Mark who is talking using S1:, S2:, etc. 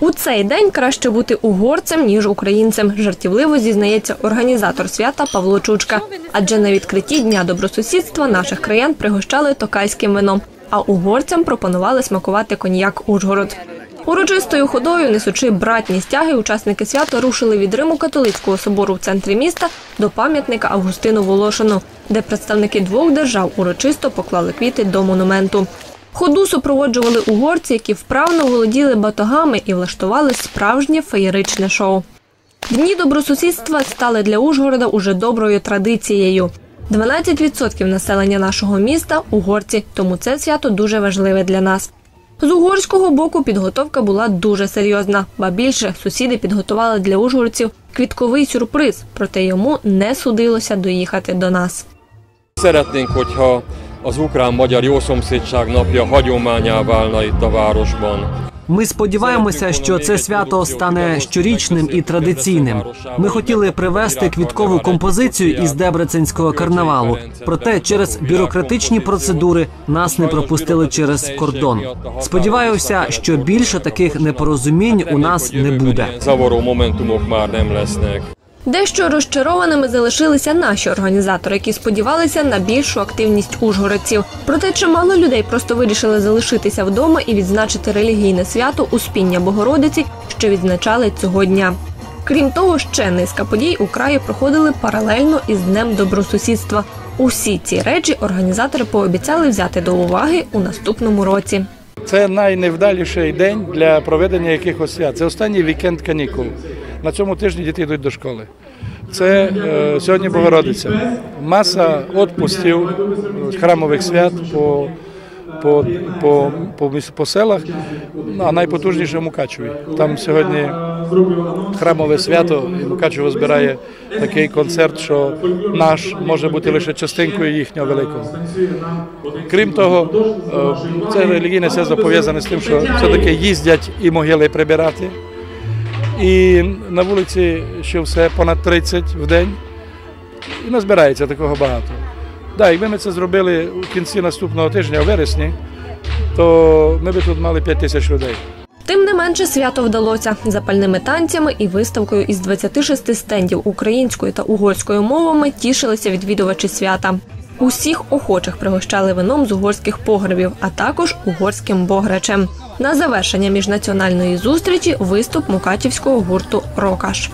S1: У цей день краще бути угорцем ніж українцем. Жартівливо зізнається організатор свята Павло Чучка. Адже на відкритті дня добросусідства наших краян пригощали токайським вином, а угорцям пропонували смакувати коньяк Ужгород. Урочистою ходою, несучи братні стяги, учасники свята рушили від Риму католицького собору в центрі міста до пам'ятника Августину Волошину, де представники двох держав урочисто поклали квіти до монументу. Ходу супроводжували угорці, які вправно володіли батогами і влаштували справжнє феєричне шоу. Дні добросусідства стали для Ужгорода уже доброю традицією. 12% населення нашого міста угорці, тому це свято дуже важливе для нас. З угорського боку підготовка була дуже серйозна, ба більше сусіди підготували для ужгородців квітковий сюрприз, проте йому не судилося доїхати до нас.
S2: Az ukrán-magyar jószomszédság napja hagyományá válna itt a városban.
S3: Ми сподіваємося, що це свято стане щорічним і традиційним. Ми хотіли привезти квіткову композицію із Дебреценського карнавалу. Проте через бюрократичні процедури нас не пропустили через кордон. Сподіваюся, що більше таких непорозумінь у нас не буде.
S2: Már nem lesznek.
S1: Дещо розчарованими залишилися наші організатори, які сподівалися на більшу активність ужгородців. Проте чимало людей просто вирішили залишитися вдома і відзначити релігійне свято Успіння Богородиці, що відзначали цього дня. Крім того, ще низка подій у краї проходили паралельно із Днем добросусідства. Усі ці речі організатори пообіцяли взяти до уваги у наступному році.
S4: Це найневдаліший день для проведення якихось свят. Це останній вікенд канікул. На цьому тижні діти йдуть до школи. Це е, сьогодні Богородиця. Маса відпустів храмових свят по, по, по, по, по селах, Ну, а найпотужніше в Мукачеві. Там сьогодні храмове свято, і Мукачево збирає такий концерт, що наш може бути лише частинкою їхнього великого. Крім того, е, це релігійне свято пов'язане з тим, що все-таки їздять і могили прибирати. І на вулиці ще все понад 30 в день. І назбирається такого багато. Да, якби ми це зробили у кінці наступного тижня, у вересні, то ми б тут мали 5 тисяч людей.
S1: Тим не менше свято вдалося запальними танцями і виставкою із 26 стендів українською та угорською мовами тішилися відвідувачі свята. Усіх охочих пригощали вином з угорських погребів, а також угорським бограчем. На завершення міжнаціональної зустрічі виступ мукачівського гурту Рокаш.